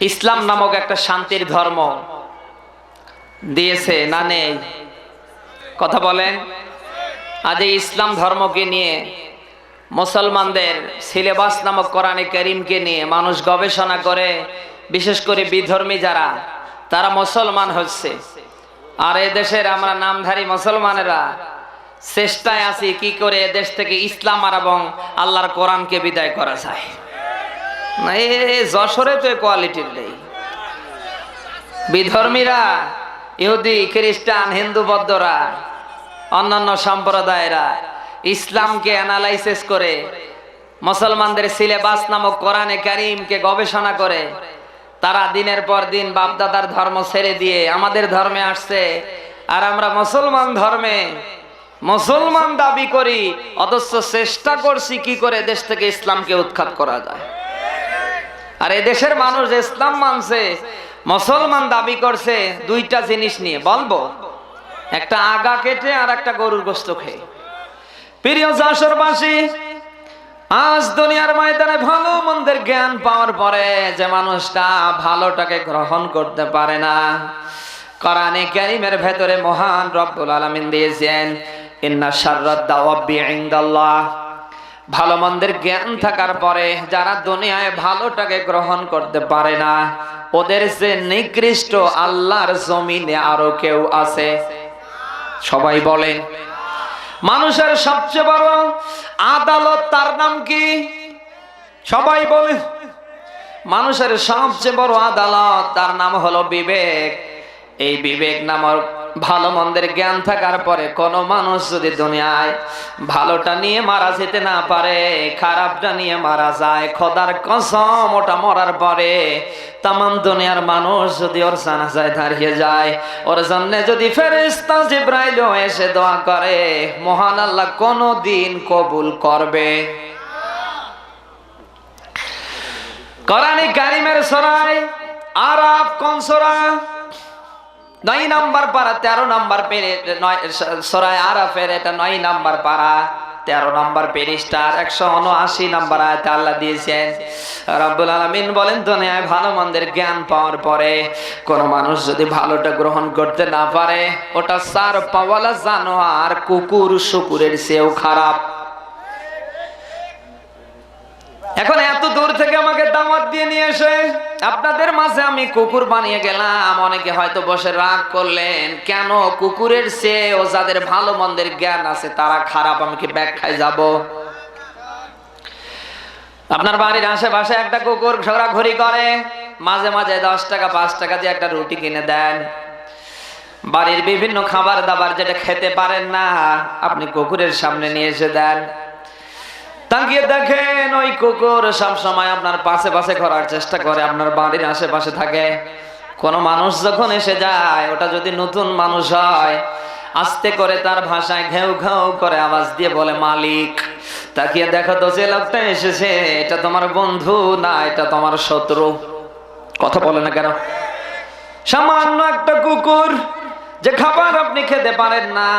ইসলাম নামক একটা শান্তির ধর্ম। দিয়েছে, না নেই? কথা বলেন। আজ ইসলাম ধর্মকে নিয়ে, মুসলমানদের সিলেবাস নামক কোরআনে করিমকে নিয়ে মানুষ গবেষণা করে, বিশেষ করে বিধর্মী যারা, তারা মুসলমান হচ্ছে। আর এ দেশের আমরা নামধারী মুসলমানেরা চেষ্টায় আছি কি করে এ দেশ থেকে ইসলাম আর এবং আল্লাহর কোরআনকে বিদায় করা যায়। না, এ যশোরে তো কোয়ালিটির নেই। বিধর্মীরা, ইহুদি, খ্রিস্টান, হিন্দু বৌদ্ধরা, অন্যান্য সম্প্রদায়েরা ইসলামকে অ্যানালাইসিস করে, মুসলমানদের সিলেবাস নামক কোরআনে কারিমকে গবেষণা করে, তারা দিনের পর দিন বাপদাদার ধর্ম ছেড়ে দিয়ে আমাদের ধর্মে আসছে। আর আমরা মুসলমান ধর্মে মুসলমান দাবি করি, অথচ চেষ্টা করছি কি করে দেশ থেকে ইসলামকে উৎখাত করা যায়। আর দেশের মানুষ ইসলাম মানছে, মুসলমান দাবি করছে, দুইটা জিনিস নিয়ে, বলব। একটা আগা কেটে আর একটা গরুর গোস্ত খেয়ে। প্রিয় যশোরবাসী, আজ দুনিয়ার ময়দানে ভালো মন্দের জ্ঞান পাওয়ার পরে যে মানুষটা ভালোটাকে গ্রহণ করতে পারে না, কোরআনে কারিমের ভেতরে মহান রব্বুল আলামিন দিয়েছেন, ইন্না শাররাদ দাওয়াবি ইনদাল্লাহ ভালো মন্দের জ্ঞান থাকার পরে যারা দুনিয়ায় ভালোটাকে গ্রহণ করতে পারে না, ওদের যে নিকৃষ্ট আল্লাহর জমিনে আরও কেউ আছে। সবাই বলেন, মানুষের সবচেয়ে বড় আদালত তার নাম কি? সবাই বলে মানুষের সবচেয়ে বড় আদালত তার নাম হলো বিবেক। এই বিবেক নামক ভালো মন্দের জ্ঞান থাকার পরে কোন মানুষ যদি দুনিয়ায় ভালোটা নিয়ে মারা যেতে না পারে, খারাপটা নিয়ে মারা যায়, খোদার কসম ওটা মরার পরে তাম দুনিয়ার মানুষ যদি ওর জানাজায় দাঁড়িয়ে যায়, ওর জন্য যদি ফেরেস্তা জিব্রাইল এসে দোয়া করে, মহান আল্লাহ কোনো দিন কবুল করবে। কোরআনে কারিমের সরাই আরাফ কোন সরা? নয় নাম্বার পারা তেরো নাম্বার পেরে সরাই আরাফের এটা নয় নাম্বার পারা তেরো নাম্বার পেরিস্টার, একশো উনআশি নাম্বার আয়তে আল্লাহ দিয়েছেন। রব্বুল আলমিন বলেন, দুনিয়ায় ভালো মন্দের জ্ঞান পাওয়ার পরে কোন মানুষ যদি ভালোটা গ্রহণ করতে না পারে, ওটা সার পাওয়ালা জানোয়ার, কুকুর, শুকুরের চেয়েও খারাপ। এখন এত দূর থেকে আমাকে দাওয়াত দিয়ে নিয়ে এসে আপনাদের মাঝে আমি কুকুর বানিয়ে গেলাম। অনেকে হয়তো বসে রাগ করলেন, কেন কুকুরের চেয়ে ও যাদের ভালো মন্দের জ্ঞান আছে, তারা খারাপ, আমি কি ব্যাখ্যায় যাব? আপনার বাড়ির আশেপাশে একটা কুকুর ঘোরাঘুরি করে, মাঝে মাঝে দশ টাকা, পাঁচ টাকা দিয়ে একটা রুটি কিনে দেন। বাড়ির বিভিন্ন খাবার দাবার যেটা খেতে পারেন না, আপনি কুকুরের সামনে নিয়ে এসে দেন। তাকিয়ে দেখেন ওই কুকুর সব সময় আপনার পাশে পাশে করার চেষ্টা করে, আপনার বাড়ির আশেপাশে থাকে। কোন মানুষ যখন এসে যায়, ওটা যদি নতুন মানুষ হয়, আস্তে করে তার ভাষায় ঘেউ ঘেউ করে আওয়াজ দিয়ে বলে, মালিক, তাকিয়ে দেখো তো যে লোকটা এসেছে, এটা তোমার বন্ধু না, এটা তোমার শত্রু। কথা বলে না কেন? সামান্য একটা কুকুর যে খাবার আপনি খেতে পারেন না,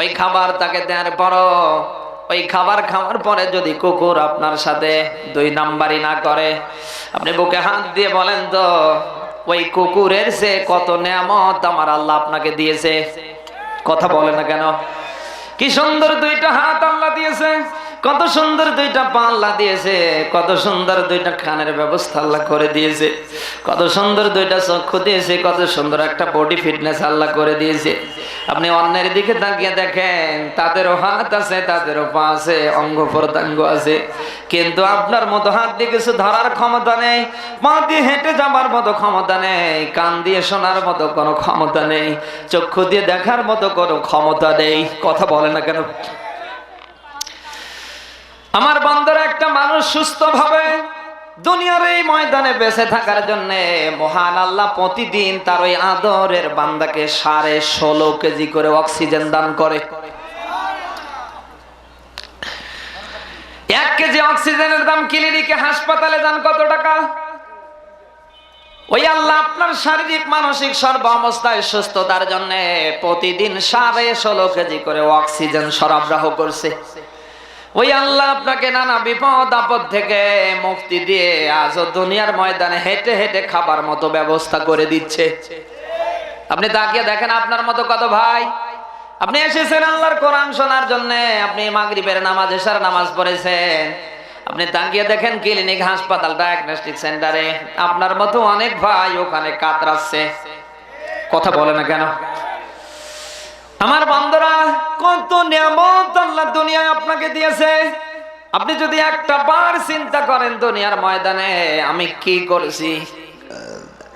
ওই খাবার তাকে দেওয়ার পরও ওই খাবার খাওয়ার পরে যদি কুকুর আপনার সাথে দুই নাম্বারই না করে, আপনি বুকে হাত দিয়ে বলেন তো, ওই কুকুরের সে কত নেমত আমার আল্লাহ আপনাকে দিয়েছে। কথা বলে না কেন? কি সুন্দর দুইটা হাত আল্লাহ দিয়েছে। কত সুন্দর দুইটা পা আল্লাহ দিয়েছে, কত সুন্দর দুইটা খানের ব্যবস্থা আল্লাহ করে দিয়েছে, কত সুন্দর দুইটা চক্ষু দিয়েছে, কত সুন্দর একটা বডি ফিটনেস আল্লাহ করে দিয়েছে। আপনি অন্যের দিকে তাকিয়ে দেখেন, তাদেরও হাত আছে, তাদেরও পা আছে, অঙ্গ প্রত্যঙ্গ আছে। কিন্তু আপনার মতো হাত দিয়ে কিছু ধরার ক্ষমতা নেই, পা দিয়ে হেঁটে যাবার মতো ক্ষমতা নেই, কান দিয়ে শোনার মতো কোনো ক্ষমতা নেই, চক্ষু দিয়ে দেখার মতো কোনো ক্ষমতা নেই, কথা বলে না কেন? আমার বন্ধুর একটা মানুষ সুস্থ ভাবে দুনিয়ার এই ময়দানে বেঁচে থাকার জন্য মহান আল্লাহ প্রতিদিন তার ওই আদরের বান্দাকে সাড়ে ষোলো কেজি করে অক্সিজেন দান করে। এক কেজি অক্সিজেনের দাম ক্লিনিকে, হাসপাতালে যান কত টাকা? ওই আল্লাহ আপনার শারীরিক, মানসিক সর্ব অবস্থায় সুস্থতার জন্য প্রতিদিন সাড়ে ষোলো কেজি করে অক্সিজেন সরবরাহ করছে। ওই আল্লাহ আপনাকে নানা বিপদ, আপদ থেকে মুক্তি দিয়ে আজও দুনিয়ার ময়দানে হেঁটে হেঁটে খাবার মতো ব্যবস্থা করে দিচ্ছে। আপনি তাকিয়ে দেখেন আপনার মতো কত ভাই। আপনি এসেছেন আল্লাহর কোরআন শোনার জন্য, আপনি মাগরিবের নামাজ এসার নামাজ পড়েছেন। আপনি তাকিয়ে দেখেন ক্লিনিক হাসপাতাল ডায়াগনস্টিক সেন্টারে। আপনার মতো অনেক ভাই ওখানে কাতরাচ্ছে। কথা বলে না কেন? আমার বান্দরা, কত নিয়ামত আল্লাহ দুনিয়ায় আপনাকে দিয়েছে। আপনি যদি একটা বার চিন্তা করেন দুনিয়ার ময়দানে, আমি কি করেছি?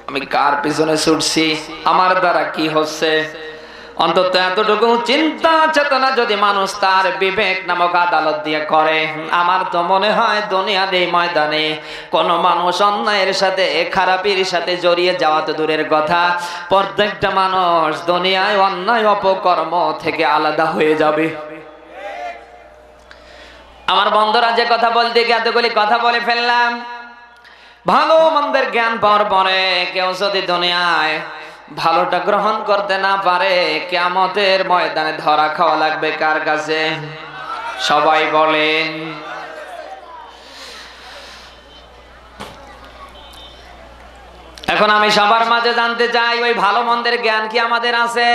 আমি কার পিছনে ছুটছি? আমার দ্বারা কি হচ্ছে? অন্তত এতটুকু চিন্তা চেতনা যদি মানুষ তার বিবেক নামক আদালত দিয়ে করে, আমার তো মনে হয় দুনিয়ার এই ময়দানে কোন মানুষ অন্যায়ের সাথে, খারাপের সাথে জড়িয়ে যাওয়া তো দূরের কথা। প্রত্যেকটা মানুষ দুনিয়ায় অন্যায় অপকর্ম থেকে আলাদা হয়ে যাবে। আমার বন্ধুরা, যে কথা বলতে গিয়ে এতগুলি কথা বলে ফেললাম। ভালো মন্দের জ্ঞান পাওয়ার পরে কেউ যদি দুনিয়ায় ভালোটা গ্রহণ করতে না পারে কেমতের ময়দানে ধরা খাওয়া লাগবে কার কাছে? সবাই বলেন। এখন আমি সবার মাঝে জানতে চাই, ওই ভালো মন্দের জ্ঞান কি আমাদের আছে?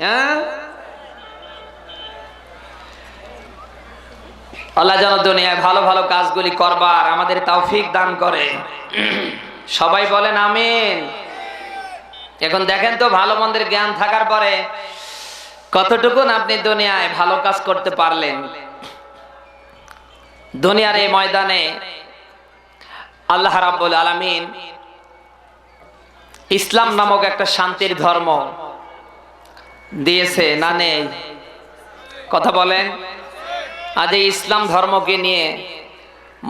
হ্যাঁ? আল্লাহ যেন দুনিয়ায় ভালো ভালো কাজগুলি করবার আমাদের তৌফিক দান করে। সবাই বলেন, আমিন। এখন দেখেন তো ভালো মন্দের জ্ঞান থাকার পরে কতটুকুন আপনি দুনিয়ায় ভালো কাজ করতে পারলেন? দুনিয়ার এই ময়দানে আল্লাহ রাব্বুল আলামিন ইসলাম নামক একটা শান্তির ধর্ম দিয়েছে, না নেই? কথা বলেন। আজ এই ইসলাম ধর্মকে নিয়ে,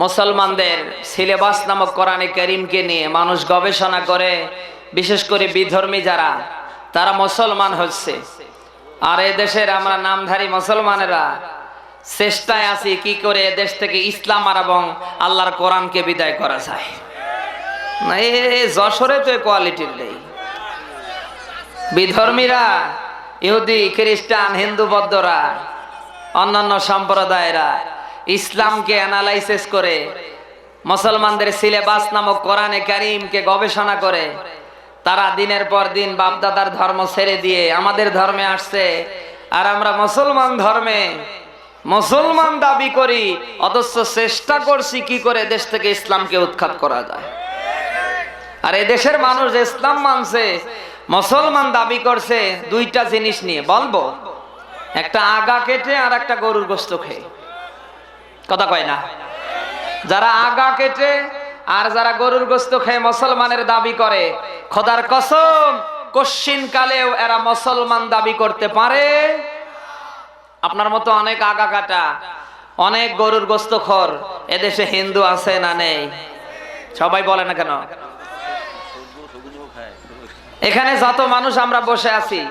মুসলমানদের সিলেবাস নামক কোরআনে করিমকে নিয়ে মানুষ গবেষণা করে বিশেষ করে বিধর্মী যারা, তারা মুসলমান হচ্ছে। আর এ দেশের আমরা নামধারী মুসলমানেরা চেষ্টায় আছি কি করে দেশ থেকে ইসলাম আর এবং আল্লাহর কোরআনকে বিদায় করা যায়। যশোরে তো কোয়ালিটির নেই। বিধর্মীরা, ইহুদি, খ্রিস্টান, হিন্দু বৌদ্ধরা, অন্যান্য সম্প্রদায়েরা ইসলামকে অ্যানালাইসিস করে মুসলমানদের সিলেবাস নামক কোরআনে কারিমকে গবেষণা করে তারা দিনের পর দিন বাপদাদার ধর্ম ছেড়ে দিয়ে আমাদের ধর্মে আসছে। আর আমরা মুসলমান ধর্মে মুসলমান দাবি করি, অথচ চেষ্টা করছি কি করে দেশ থেকে ইসলামকে উৎখাত করা যায়। আর দেশের মানুষ ইসলাম মানছে, মুসলমান দাবি করছে, দুইটা জিনিস নিয়ে বলব। একটা আগা কেটে আর একটা গরুর গোস্ত খেয়ে। কথা কয় না? যারা আগা কেটে আর যারা গরুর গোস্ত খেয়ে মুসলমানের দাবি করে, খোদার কসম, কশ্চিন কালেও এরা মুসলমান দাবি করতে পারে। আপনার মতো অনেক আগা কাটা, অনেক গরুর গোস্ত খর এদেশে হিন্দু আছে না নেই? সবাই বলে না কেন? এখানে যত মানুষ আমরা বসে আছি,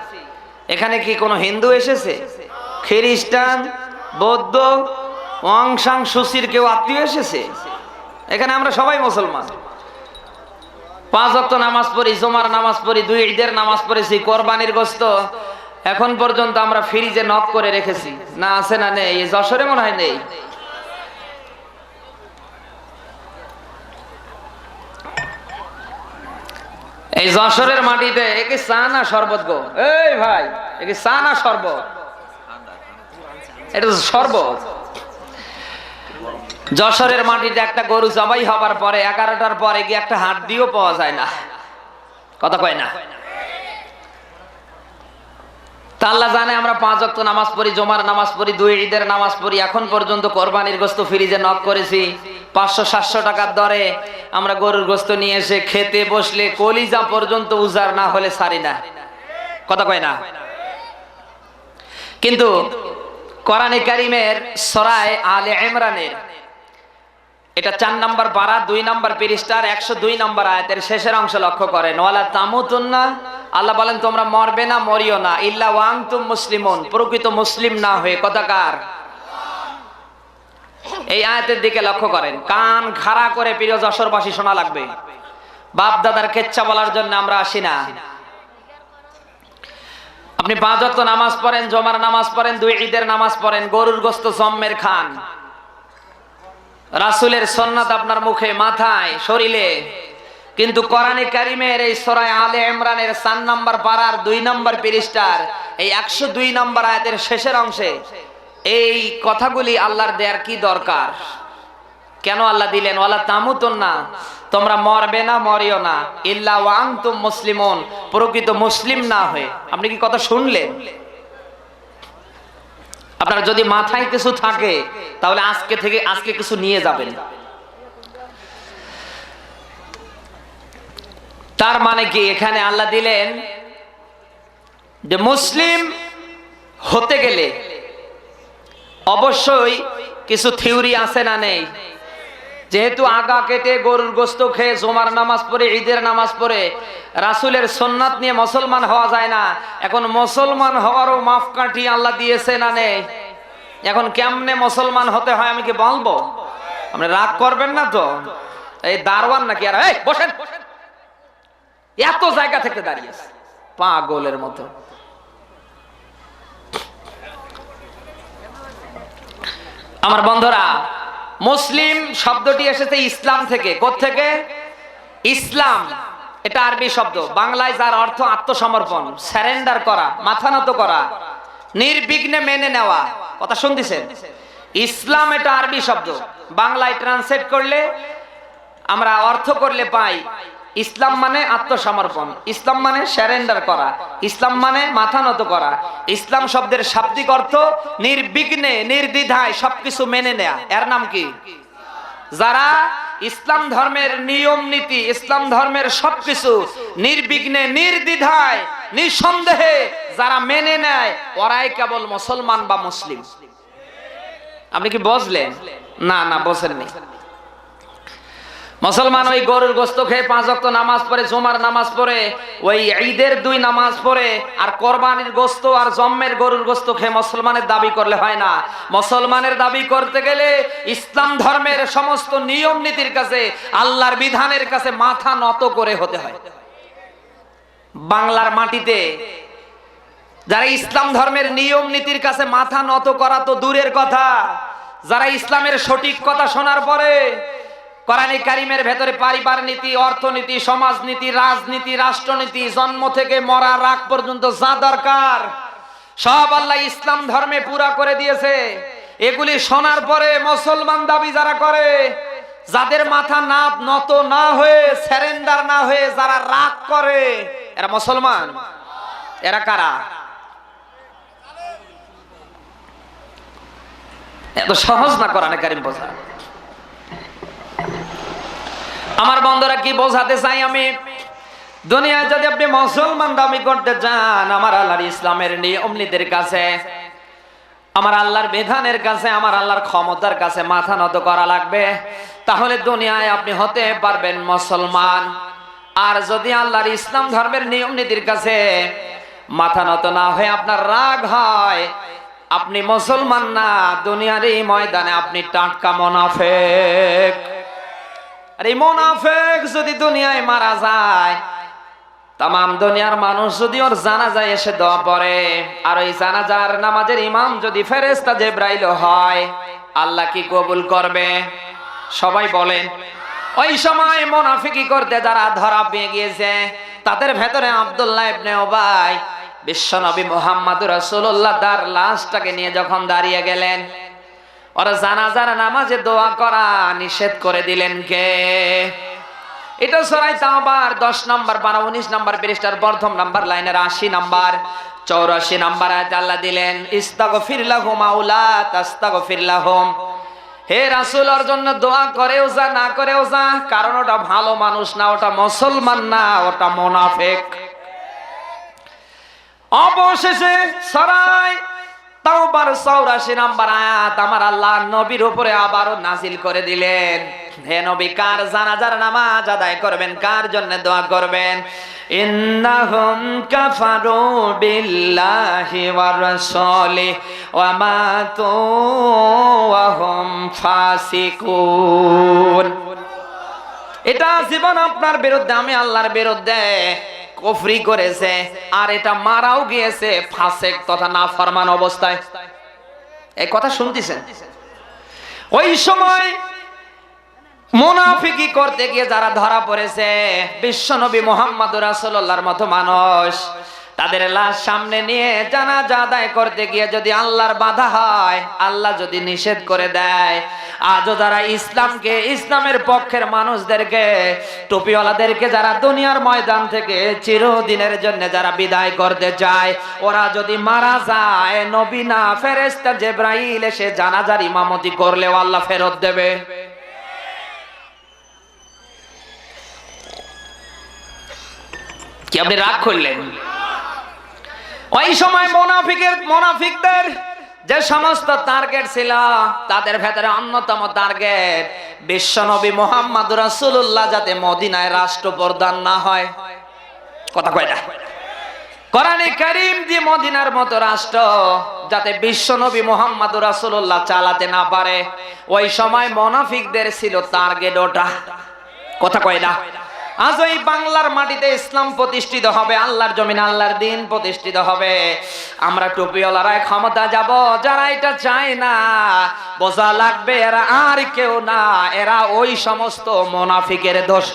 এখানে কি কোনো হিন্দু এসেছে? খ্রিস্টান, বৌদ্ধ অংশাং সুশির কেউ আত্মীয় এসেছে? এখানে আমরা সবাই মুসলমান। পাঁচ অক্ট নামাজ পড়ি, জমার নামাজ পড়ি, দুই ঈদের নামাজ পড়েছি, কোরবানির গোস্ত এখন পর্যন্ত আমরা ফ্রিজে নক করে রেখেছি। না আছে না নেই যশোরে মনে হয় নেই। এই যশোরের মাটিতে একে চা না শরবত গো? এই ভাই একে চা না শরবত? এটা শরবত। যশোরের মাটিতে একটা গরু জবাই হবার পরে এগারোটার পরে গিয়ে একটা হাত দিয়েও পাওয়া যায় না। কথা কয় না? তা আল্লাহ জানে আমরা পাঁচ অক্ত নামাজ পড়ি, জমার নামাজ পড়ি, দুই ঈদের নামাজ পড়ি, এখন পর্যন্ত কোরবানির গোস্ত ফ্রিজে নক করেছি, পাঁচশো, সাতশো টাকার দরে। আমরা গরুর গোস্ত নিয়ে এসে খেতে বসলে কলিজা পর্যন্ত উজার না হলে সারি না। কথা কয় না? কিন্তু কোরআনে কারিমের সরায় আলে ইমরানের এটা চার নাম্বার পারা দুই নাম্বার পৃষ্ঠার, একশো দুই নাম্বার আয়াতের শেষের অংশ লক্ষ্য করেন। ওয়ালা তামুতুন্না, আল্লাহ বলেন, তোমরা মরবে না, মরিও না। ইল্লা ওয়াং তুম মুসলিমন। প্রকৃত মুসলিম না হয়ে কথাকার এই আয়াতের দিকে লক্ষ্য করেন। কান খাড়া করে প্রিয় যশোরবাসী শোনা লাগবে। বাপ দাদার কেচ্ছা বলার জন্য আমরা আসি না। আপনি পাঁচ নামাজ পড়েন, জমার নামাজ পড়েন, দুই ঈদের নামাজ পড়েন, গরুর গোস্ত, জম্মের খান। রাসুলের সন্ন্যাত আপনার মুখে, মাথায়, শরীরে। কিন্তু কোরআনে কারিমের এই সরাই আলে ইমরানের সান নাম্বার পাড়ার দুই নম্বর পৃষ্ঠার এই একশো দুই নম্বর আয়াতের শেষের অংশে এই কথাগুলি আল্লাহর দেয়ার কি দরকার? কেন আল্লাহ দিলেন? ওয়ালা তামুতুন না। তোমরা মরবে না, মরিও না। ইল্লা ওয়াংতুম মুসলিমন। প্রকৃত মুসলিম না হয়ে। আপনি কি কথা শুনলেন? আপনার যদি মাথায় কিছু থাকে, তাহলে আজকে থেকে আজকে কিছু নিয়ে যাবেন। তার মানে কি? এখানে আল্লাহ দিলেন যে মুসলিম হতে গেলে অবশ্যই কিছু থিওরি আছে না নেই? যেহেতু আগা কেটে গরুর গোস্ত খেয়ে জোমার নামাজ পড়ে, ঈদের নামাজ পড়ে, রাসুলের সোননাথ নিয়ে মুসলমান হওয়া যায় না। এখন মুসলমান হওয়ারও মাপকাঠি আল্লাহ দিয়েছে না নেই? এখন কেমনে মুসলমান হতে হয় আমি কি বলব? আপনি রাগ করবেন না তো? এই দারওয়ান নাকি আর, এই, বসেন। এত জায়গা থেকে দাঁড়িয়েছে পাগলের মতো। আমার বন্ধুরা মুসলিম শব্দটি এসেছে ইসলাম থেকে। থেকে ইসলাম। এটা আরবি শব্দ। বাংলায় যার অর্থ আত্মসমর্পণ স্যারেন্ডার করা, মাথা নত করা, নির্বিঘ্নে মেনে নেওয়া। কথা শুনতেছেন? ইসলাম এটা আরবি শব্দ। বাংলায় ট্রান্সলেট করলে আমরা অর্থ করলে পাই ইসলাম মানে আত্মসমর্পণ। ইসলাম মানে স্যারেন্ডার করা। ইসলাম মানে মাথা নত করা। ইসলাম শব্দের শাব্দিক অর্থ নির্বিঘ্নে, নির্দ্বিধায় সবকিছু মেনে নেয়া। এর নাম কি? যারা ইসলাম ধর্মের নিয়ম নীতি, ইসলাম ধর্মের সবকিছু নির্বিঘ্নে, নির্দ্বিধায়, নিঃসন্দেহে যারা মেনে নেয়, ওরাই কেবল মুসলমান বা মুসলিম। আপনি কি বুঝলেন? না না, বোঝেননি। মুসলমান ওই গরুর গোস্ত খেয়ে পাঁচ অক্ত নামাজ পড়ে, জমার নামাজ পড়ে, ওই ঈদের দুই নামাজ পড়ে, আর কোরবানির গোস্ত আর জম্মের গরুর গোস্ত খেয়ে মুসলমানের দাবি করলে হয় না। মুসলমানের দাবি করতে গেলে ইসলাম ধর্মের সমস্ত নিয়ম নীতির কাছে, আল্লাহর বিধানের কাছে মাথা নত করে হতে হয়। বাংলার মাটিতে যারা ইসলাম ধর্মের নিয়ম নীতির কাছে মাথা নত করা তো দূরের কথা, যারা ইসলামের সঠিক কথা শোনার পরে কোরআনে কারিমের ভেতরে পারিবার নীতি অর্থনীতি, সমাজনীতি, রাজনীতি, রাষ্ট্রনীতি, জন্ম থেকে মরা রাগ পর্যন্ত যা দরকার, সব আল্লাহ ইসলাম ধর্মে পুরা করে দিয়েছে। এগুলি শোনার পরে মুসলমান দাবি যারা করে, যাদের মাথা না নত না হয়ে স্যারেন্ডার না হয়ে যারা রাগ করে, এরা মুসলমান। এরা কারা? এত সহজ না কোরআনে কারিম বোঝা? আমার বন্ধুরা কি বোঝাতে চাই আমি? দুনিয়ায় যদি আপনি মুসলমান দামি করতে চান, আমার আল্লাহর ইসলামের নিয়ম নীতির কাছে, আমার আল্লাহর বিধানের কাছে, আমার আল্লাহর ক্ষমতার কাছে মাথা নত করা লাগবে। তাহলে দুনিয়ায় আপনি হতে পারবেন মুসলমান। আর যদি আল্লাহর ইসলাম ধর্মের নিয়ম নীতির কাছে মাথা নত না হয়ে আপনার রাগ হয়, আপনি মুসলমান না, দুনিয়ার এই ময়দানে আপনি টাটকা মোনাফেক। আর এই মোনাফেক যদি দুনিয়ায় মারা যায় তাম দুনিয়ার মানুষ যদি ওর জানা যায় এসে দোয়া পড়ে, আর ওই জানাজার নামাজের ইমাম যদি ফেরেস্তা জেব্রাইল হয়, আল্লাহ কি কবুল করবে? সবাই বলেন, ওই সময় মোনাফিকি করতে, যারা ধরা পেয়ে গিয়েছে, তাদের ভেতরে আব্দুল্লাহ ইবনে ওবাই বিশ্বনবী মোহাম্মদ রাসূলুল্লাহ তার লাশটাকে নিয়ে যখন দাঁড়িয়ে গেলেন ওরা জানাজার নামাজে দোয়া করা নিষেধ করে দিলেন কে? এটা সরাই তাওবার দশ নম্বর, বারো, উনিশ নম্বর পৃষ্ঠার প্রথম নাম্বার লাইনের আশি নাম্বার, চৌরাশি নাম্বার আয়াত আল্লাহ দিলেন, ইস্তাগফির লাহুম আউলা তাস্তাগফির লাহুম। হে রাসূল, ওর জন্য দোয়া করেও যা না করেও যা কারণ ওটা ভালো মানুষ না, ওটা মুসলমান না, ওটা মুনাফিক। অবশেষে সরাই তাওবার চৌরাশি নাম্বার আয়াত আমার আল্লাহ নবীর উপরে আবারও নাজিল করে দিলেন। হে নবী, কার জানাজার নামাজ আদায় করবেন? কার জন্য দোয়া করবেন? ইন্নাহুম কাফারু বিল্লাহি ওয়া রাসূলি ওয়া মাতু ওয়া হুম ফাসিকুন। এটা জীবন আপনার বিরুদ্ধে, আমি আল্লাহর বিরুদ্ধে। কফরি করেছে, আর এটা মারাও গিয়েছে ফাসেক তথা না ফরমান অবস্থায়। এই কথা শুনতেছেন? ওই সময় মোনাফিকি করতে গিয়ে যারা ধরা পড়েছে বিশ্ব নবী মোহাম্মদ রাসূলুল্লাহর মতো মানুষ তাদের লাশ সামনে নিয়ে জানাজা আদায় করতে গিয়ে যদি আল্লাহর বাধা হয়, আল্লাহ যদি নিষেধ করে দেয়, আজও যারা ইসলামকে, ইসলামের পক্ষের মানুষদেরকে, টুপিওয়ালাদেরকে যারা দুনিয়ার ময়দান থেকে চিরদিনের জন্য যারা বিদায় করতে চায়, ওরা যদি মারা যায়, নবী না ফেরেস্তা জেব্রাইল এসে জানাজার ইমামতি করলেও আল্লাহ ফেরত দেবে। কি আপনি রাগ করলেন? ওই সময় মোনাফিকের মোনাফিকদের যে সমস্ত টার্গেট ছিল, তাদের ভেতরে অন্যতম টার্গেট বিশ্বনবী মোহাম্মদ রাসূলুল্লাহ যাতে মদিনায় রাষ্ট্রপ্রধান না হয়। কথা কয়টা কোরআনে কারীম দিয়ে মদিনার মতো রাষ্ট্র যাতে বিশ্বনবী মোহাম্মদ রাসূলুল্লাহ চালাতে না পারে, ওই সময় মোনাফিকদের ছিল টার্গেট ওটা। কথা কয়টা আজ ওই বাংলার মাটিতে ইসলাম প্রতিষ্ঠিত হবে, আল্লাহর জমিন আল্লাহর দিন প্রতিষ্ঠিত হবে। আমরা টুপিওয়ালারা ক্ষমতা যাব, যারা এটা চায় না, বোঝা লাগবে এরা আর কেউ না, এরা ওই সমস্ত মোনাফিকের দোষ